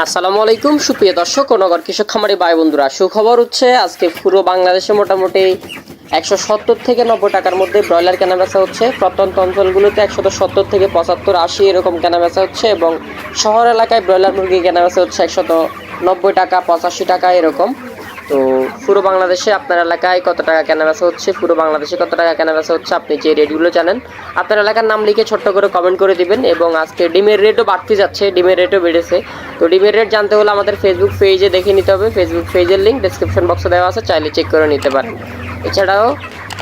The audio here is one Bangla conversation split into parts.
আসসালামু আলাইকুম, সুপ্রিয় দর্শক ও নগর কৃষক খামারি ভাই বন্ধুরা। সুখবর হচ্ছে, আজকে পুরো বাংলাদেশে মোটামুটি একশো সত্তর থেকে নব্বই টাকার মধ্যে ব্রয়লার কেনাবেচা হচ্ছে। প্রত্যন্ত অঞ্চলগুলোতে একশত সত্তর থেকে পঁচাত্তর, আশি এরকম কেনাবেচা হচ্ছে এবং শহর এলাকায় ব্রয়লার মুরগি কেনাবেচা হচ্ছে একশত নব্বই টাকা, পঁচাশি টাকা এরকম। তো পুরো বাংলাদেশে আপনার এলাকায় কত টাকা কেনা বেচা হচ্ছে? পুরো বাংলাদেশে কত টাকা কেনা বেচা হচ্ছে আপনি যে রেটগুলো জানেন। আপনার এলাকার নাম লিখে ছোট্ট করে কমেন্ট করে দিবেন এবং আজকে ডিমের রেটও বাড়তে যাচ্ছে, ডিমের রেটও বেড়েছে। তো ডিমের রেট জানতে হলে আমাদের ফেসবুক পেজে দেখে নিতে হবে। ফেসবুক পেজের লিঙ্ক ডিসক্রিপশন বক্সে দেওয়া আছে, চাইলে চেক করে নিতে পারেন। এছাড়াও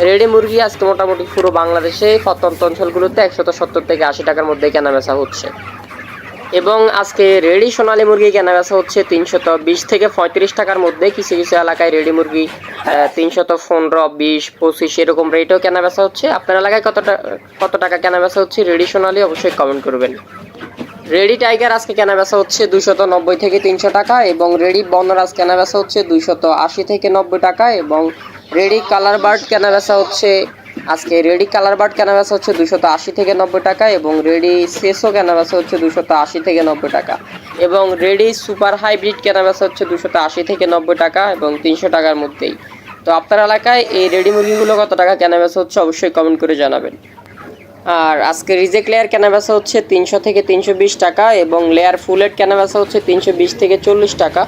রেডি মুরগি আজকে মোটামুটি পুরো বাংলাদেশে প্রত্যন্ত অঞ্চলগুলোতে একশত সত্তর থেকে আশি টাকার মধ্যে কেনা বেচা হচ্ছে। এবং আজকে রেডি সোনালী মুরগি কেনা বেচা হচ্ছে তিনশত বিশ থেকে পঁয়ত্রিশ টাকার মধ্যে। কিছু কিছু এলাকায় রেডি মুরগি তিনশত পনেরো, বিশ, পঁচিশ এরকম রেটেও কেনা বেচা হচ্ছে। আপনার এলাকায় কতটা কত টাকা কেনা বেচা হচ্ছে? রেডি সোনালী অবশ্যই কমেন্ট করবেন। রেডি টাইগার আজকে কেনা বেচা হচ্ছে দুশত নব্বই থেকে তিনশো টাকা এবং রেডি বনরাজ কেনা বেচা হচ্ছে দুইশত আশি থেকে নব্বই টাকা এবং রেডি কালার বার্ড কেনা বেচা হচ্ছে আজকে রেডি কালার বার্ড বেচা হচ্ছে দুশত আশি থেকে নব্বই টাকা এবং রেডি সেসো বেচা হচ্ছে দুশত আশি থেকে নব্বই টাকা। এবং রেডি সুপার হাইব্রিড বেচা হচ্ছে দুশত আশি থেকে নব্বই টাকা এবং তিনশো টাকার মধ্যেই। তো আপনার এলাকায় এই রেডি মুরগিগুলো কত টাকা বেচা হচ্ছে অবশ্যই কমেন্ট করে জানাবেন। আর আজকে রিজেক্ট লেয়ার বেচা হচ্ছে তিনশো থেকে তিনশো বিশ টাকা এবং লেয়ার ফুলেট কেনা বেচা হচ্ছে তিনশো বিশ থেকে চল্লিশ টাকা।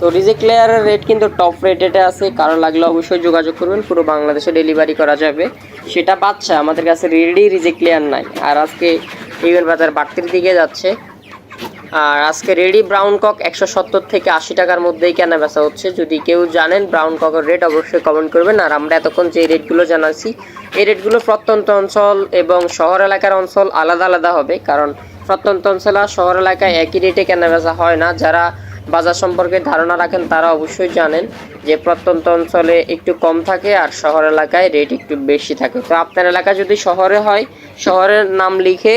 তো রিজেক্ট লেয়ারের রেট কিন্তু টপ রেটেডে আছে। কারও লাগলে অবশ্যই যোগাযোগ করবেন। পুরো বাংলাদেশে ডেলিভারি করা যাবে। সেটা বাচ্চা আমাদের কাছে রেডি রিজেক্ট লেয়ার নাই। আর আজকে ইভেন বাজার বাড়তির দিকে যাচ্ছে। আর আজকে রেডি ব্রাউন কক একশো সত্তর থেকে আশি টাকার মধ্যেই কেনা বেচা হচ্ছে। যদি কেউ জানেন ব্রাউন ককের রেট অবশ্যই কমেন্ট করবেন। আর আমরা এতক্ষণ যে রেটগুলো জানাচ্ছি, এই রেটগুলো প্রত্যন্ত অঞ্চল এবং শহর এলাকার অঞ্চল আলাদা আলাদা হবে। কারণ প্রত্যন্ত অঞ্চল আর শহর এলাকায় একই রেটে কেনা বেচা হয় না। যারা বাজার সম্পর্কে ধারণা রাখেন, তারা অবশ্যই জানেন যে প্রত্যন্ত অঞ্চলে একটু কম থাকে আর শহর এলাকায় রেট একটু বেশি থাকে। তো আপনার এলাকা যদি শহরে হয়, শহরের নাম লিখে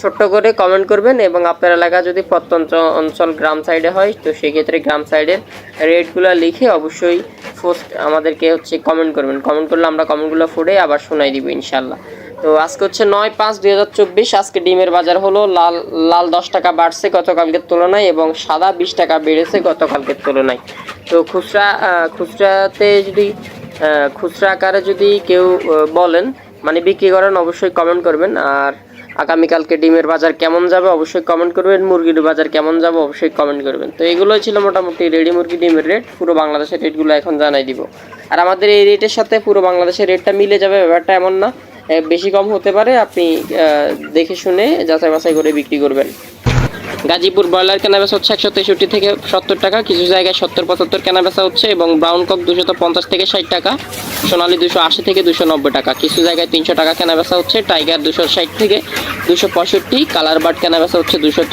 ছোট্ট করে কমেন্ট করবেন এবং আপনার এলাকা যদি প্রত্যন্ত অঞ্চল গ্রাম সাইডে হয়, তো সেক্ষেত্রে গ্রাম সাইডের রেটগুলো লিখে অবশ্যই পোস্ট আমাদেরকে হচ্ছে কমেন্ট করবেন। কমেন্ট করলে আমরা কমেন্টগুলো পড়ে আবার শোনাই দিব ইনশাল্লাহ তো আজকে হচ্ছে নয় পাঁচ দুই হাজার চব্বিশ। আজকে ডিমের বাজার হলো লাল লাল দশ টাকা বাড়ছে গতকালকের তুলনায় এবং সাদা বিশ টাকা বেড়েছে গতকালকের তুলনায়। তো খুচরা খুচরাতে যদি খুচরা আকারে যদি কেউ বলেন মানে বিক্রি করেন, অবশ্যই কমেন্ট করবেন। আর আগামীকালকে ডিমের বাজার কেমন যাবে অবশ্যই কমেন্ট করবেন। মুরগির বাজার কেমন যাবে অবশ্যই কমেন্ট করবেন। তো এগুলোই ছিল মোটামুটি রেডি মুরগি ডিমের রেট পুরো বাংলাদেশের রেটগুলো এখন জানাই দিব। আর আমাদের এই রেটের সাথে পুরো বাংলাদেশের রেটটা মিলে যাবে, ব্যাপারটা এমন না। বেশি কম হতে পারে, আপনি দেখে শুনে যাচাই বাছাই করে বিক্রি করবেন। গাজীপুর ব্রয়লার কেনা বেচা হচ্ছে একশো তেষট্টি থেকে সত্তর টাকা, কিছু জায়গায় সত্তর, পঁচাত্তর কেনা বেচা হচ্ছে এবং ব্রাউন কক দুশো পঞ্চাশ থেকে ষাট টাকা, সোনালি দুশো আশি থেকে দুশো নব্বই টাকা, কিছু জায়গায় তিনশো টাকা কেনা বেচা হচ্ছে, টাইগার দুশো ষাট থেকে দুশো পঁয়ষট্টি, কালার বার্ড কেনা বেচা হচ্ছে দুশত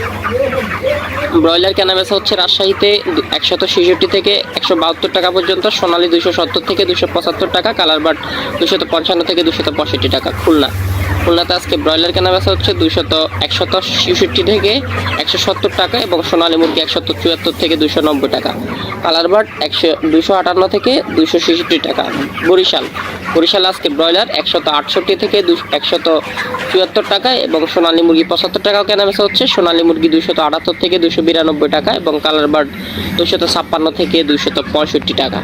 ব্রয়লার কেনা বেচা হচ্ছে রাজশাহীতে একশত ছেষট্টি থেকে একশো বাহাত্তর টাকা পর্যন্ত, সোনালী দুশো সত্তর থেকে দুশো পঁচাত্তর টাকা, কালার বাট দুশত পঞ্চান্ন থেকে দুশত পঁয়ষট্টি টাকা, খুলনা। খুলনাতে আজকে ব্রয়লার কেনা বেচা হচ্ছে দুইশত একশত ছেষট্টি থেকে একশো সত্তর টাকা এবং সোনালী মুরগি একশত চুয়াত্তর থেকে দুশো নব্বই টাকা। কালার বাট একশো দুশো আটান্ন থেকে দুশো ছেষট্টি টাকা। বরিশাল। বরিশাল আজকে ব্রয়লার একশত আটষট্টি থেকে একশত চুয়াত্তর টাকা এবং সোনালী মুরগি পঁচাত্তর টাকাও কেনা বেচা হচ্ছে। সোনালী মুরগি দুশত আটাত্তর থেকে দুশো বিরানব্বই টাকা এবং কালার বার্ড দুশত ছাপ্পান্ন থেকে দুশত পঁয়ষট্টি টাকা।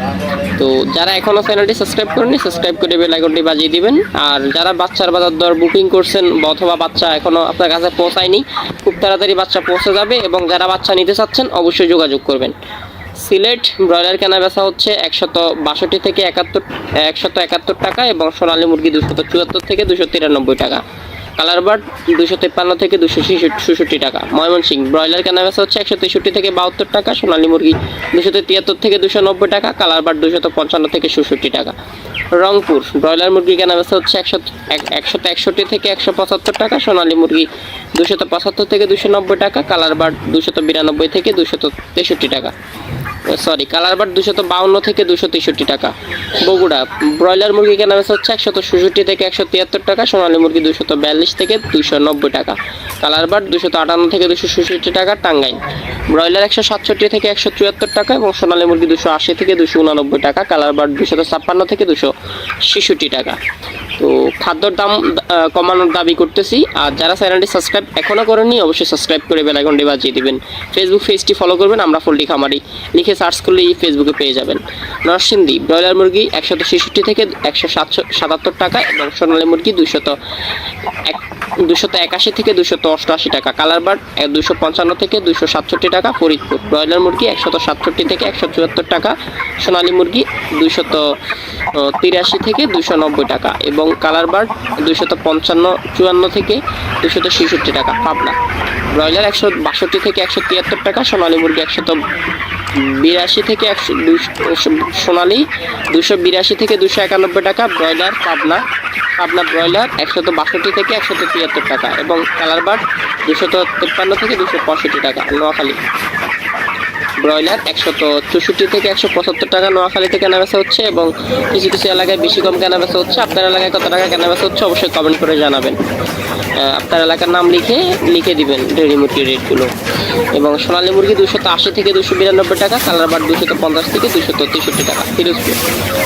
তো যারা এখনও চ্যানেলটি সাবস্ক্রাইব করেনি সাবস্ক্রাইব করে বেল আইকনটি বাজিয়ে দিবেন। আর যারা বাচ্চার বাজার দর বুকিং করছেন অথবা বাচ্চা এখনও আপনার কাছে পৌঁছায়নি, খুব তাড়াতাড়ি বাচ্চা পৌঁছে যাবে এবং যারা বাচ্চা নিতে চাচ্ছেন অবশ্যই যোগাযোগ করবেন। সিলেট ব্রয়লার কেনা বেচা হচ্ছে একশত বাষট্টি থেকে একাত্তর, একশত একাত্তর টাকা এবং সোনালী মুরগি দুশত চুয়াত্তর থেকে দুশো তিরানব্বই টাকা। কালার বার্ড দুশো তেপ্পান্ন থেকে দুশো ছেষট্টি টাকা। ময়মনসিং, ব্রয়লার কেনা হচ্ছে একশো তেষট্টি থেকে বাহাত্তর টাকা, সোনালী মুরগি দুশো তিয়াত্তর থেকে দুশো নব্বই টাকা, কালার বার্ড দুশত পঞ্চান্ন থেকে ষষট্টি টাকা। রংপুর, ব্রয়লার মুরগি কেনা হচ্ছে একশো একশত একষট্টি থেকে একশো পঁচাত্তর টাকা, সোনালী মুরগি দুশত পঁচাত্তর থেকে দুশো নব্বই টাকা, কালার বার্ড দুশত বিরানব্বই থেকে দুশত তেষট্টি টাকা। সরি কালার বাট দুশত বাউন্ন থেকে দুশো তেষট্টি টাকা। বগুড়া, ব্রয়লার মুরগি কেনা বেচা হচ্ছে একশত ষষট্টি থেকে একশো তিয়াত্তর টাকা, সোনালী মুরগি দুশত বিয়াল্লিশ থেকে দুশো নব্বই টাকা। কালার বাট দুশত আটান্ন থেকে দুশো ষষট্টি টাকা, টাঙ্গাইল। ব্রয়লার একশো সাতষট্টি থেকে একশো চুয়াত্তর টাকা এবং সোনালী মুরগি দুশো আশি থেকে দুশো উনানব্বই টাকা, কালার বাট দুশত ছাপ্পান্ন থেকে দুশো ছেষট্টি টাকা। তো খাদ্যর দাম কমানোর দাবি করতেছি, আর যারা চ্যানেলটি সাবস্ক্রাইব এখনও করেননি, অবশ্যই সাবস্ক্রাইব করে বেলাইকনটি বাজিয়ে দিবেন। ফেসবুক পেজটি ফলো করবেন, আমরা ফুলটি খামারি। লিখে সার্চ করলেই ফেসবুকে পেয়ে যাবেন। নরসিংদী, ব্রয়লার মুরগি একশত ছেষট্টি থেকে একশো সাতশো, সাতাত্তর টাকা এবং সোনালী মুরগি দুশত এক দুশত একাশি থেকে দুশত অষ্টআশি টাকা। কালার বার্ড দুশো পঞ্চান্ন থেকে দুশো সাতষট্টি টাকা। ফরিদপুর, ব্রয়লার মুরগি একশত সাতষট্টি থেকে একশো চুয়াত্তর টাকা। সোনালী মুরগি দুশত তিরাশি থেকে দুশো নব্বই টাকা এবং কালার বার্ড দুশত পঞ্চান্ন, চুয়ান্ন থেকে দুশত ছেষট্টি টাকা। পাবনা, ব্রয়লার একশো বাষট্টি থেকে একশো তিয়াত্তর টাকা, সোনালী মুরগি একশত বিরাশি থেকে একশো সোনালী দুশো বিরাশি থেকে দুশো একানব্বই টাকা ব্রয়লার, পাবনা পাবনা ব্রয়লার, একশত বাষট্টি থেকে একশত তিয়াত্তর টাকা এবং কালার বার্ড দুশত তেপ্পান্ন থেকে দুশো পঁয়ষট্টি টাকা, নোয়াখালী। ব্রয়লার একশত চৌষট্টি থেকে একশো পঁচাত্তর টাকা, নোয়াখালী থেকে কেনা বেচা হচ্ছে এবং কিছু কিছু এলাকায় বেশি কম কেনা বেচা হচ্ছে। আপনার এলাকায় কত টাকা কেনা বেচা হচ্ছে অবশ্যই কমেন্ট করে জানাবেন। আপনার এলাকার নাম লিখে লিখে দিবেন ডেরি মুরগির রেটগুলো। এবং সোনালী মুরগি দুশো আশি থেকে দুশো বিরানব্বই টাকা, কালার বার দুশত পঞ্চাশ থেকে দুশত তেষট্টি টাকা, ফিরোজপুর।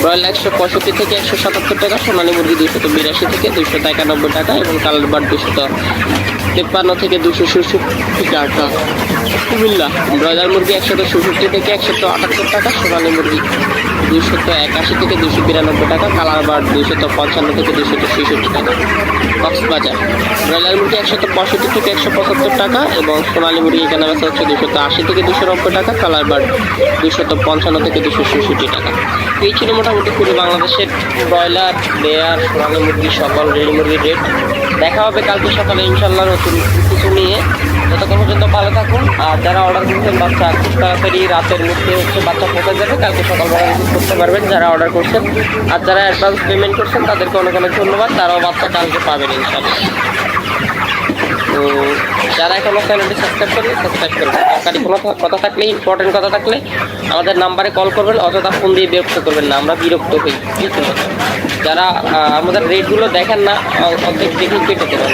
ব্রয়লার একশো পঁয়ষট্টি থেকে একশো সাতাত্তর টাকা, সোনালী মুরগি দুশত বিরাশি থেকে দুশত একানব্বই টাকা এবং কালার বার দুশত তেপ্পান্ন থেকে দুশো ষষট্টি টাকা। কুমিল্লা, ব্রয়লার মুরগি একশত ষষট্টি থেকে একশত আটাত্তর টাকা, সোনালী মুরগি দুশত একাশি থেকে দুশো বিরানব্বই টাকা কালার বার দুশত পঞ্চান্ন থেকে দুশত ছেষট্টি টাকা। কক্সবাজার, ব্রয়লার মুরগি একশত পঁয়ষট্টি থেকে একশো পঁচাত্তর টাকা এবং সোনালী মুরগি কেনা বেচা হচ্ছে দুশত আশি থেকে দুশো নব্বই টাকা কালার বার দুশত পঞ্চান্ন থেকে দুশো ছেষট্টি টাকা। এই ছিল মোটামুটি পুরো বাংলাদেশের ব্রয়লার লেয়ার সোনালী মুরগি, সকল রেল মুরগির রেট। দেখা হবে কালকে সকালে ইনশাল্লাহ নতুন কিছু নিয়ে। ততক্ষণ পর্যন্ত ভালো থাকুন। আর যারা অর্ডার করছেন, বাচ্চা খুব তাড়াতাড়ি রাতের মধ্যে হচ্ছে বাচ্চা পৌঁছে যাবে। কালকে সকালবেলা করতে পারবেন যারা অর্ডার করছেন। আর যারা অ্যাডভান্স পেমেন্ট করছেন, তাদেরকে অনেক অনেক ধন্যবাদ। তারাও বাচ্চা কালকে পাবেন ইনশাল্লাহ তো যারা এখনও চ্যানেলটি সাবস্ক্রাইব করেন সাবস্ক্রাইব করবেন। দরকারি কোনো কথা থাকলে ইম্পর্টেন্ট কথা থাকলে আমাদের নাম্বারে কল করবেন, অযথা ফোন দিয়ে বিরক্ত করবেন না। আমরা বিরক্ত হই আছে যারা আমাদের রেটগুলো দেখেন না অর্ধেক দেখে কেটে দেবেন।